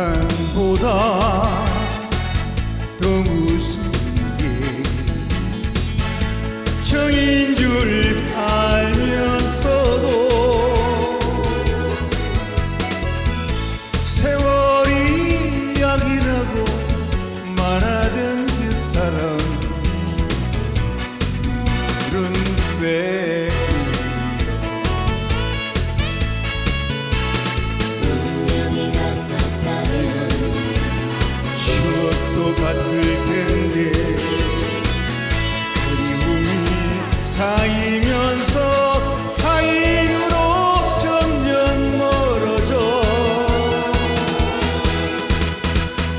사랑보다 같을 텐데 그리움이 쌓이면서 타인으로 점점 멀어져.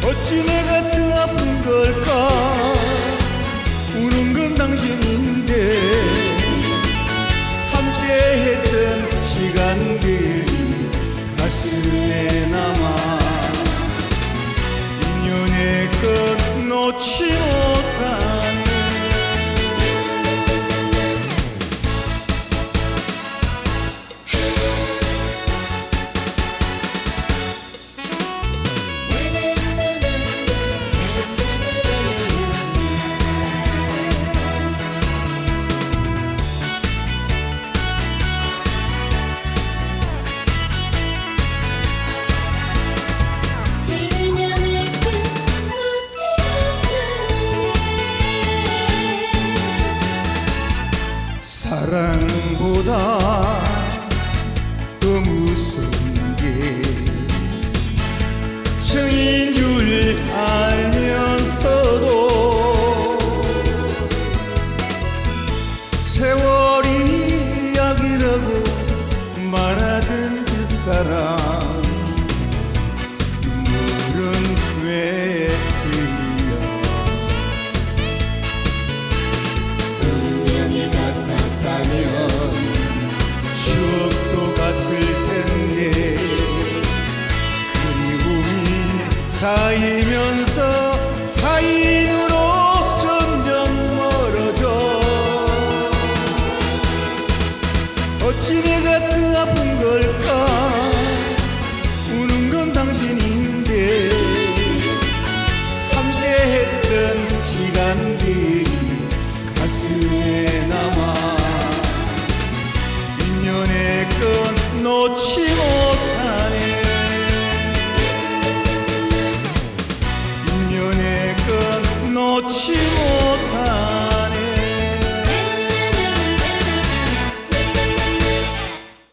어찌 내가 더 아픈 걸까? 우는 건 당신인데 noćima 사랑보다 더 무서운 게 정인 줄 알면서도 세월이 약이라고 말하던 그 사람 추억도 같을 텐데. 그리움이 쌓이면서 타인으로 점점 멀어져. 어찌 내가 더 아픈 걸까? 우는 건 당신인데. 함께 했던 시간들이 가슴에 놓지 못하네. 인연의 끝 놓지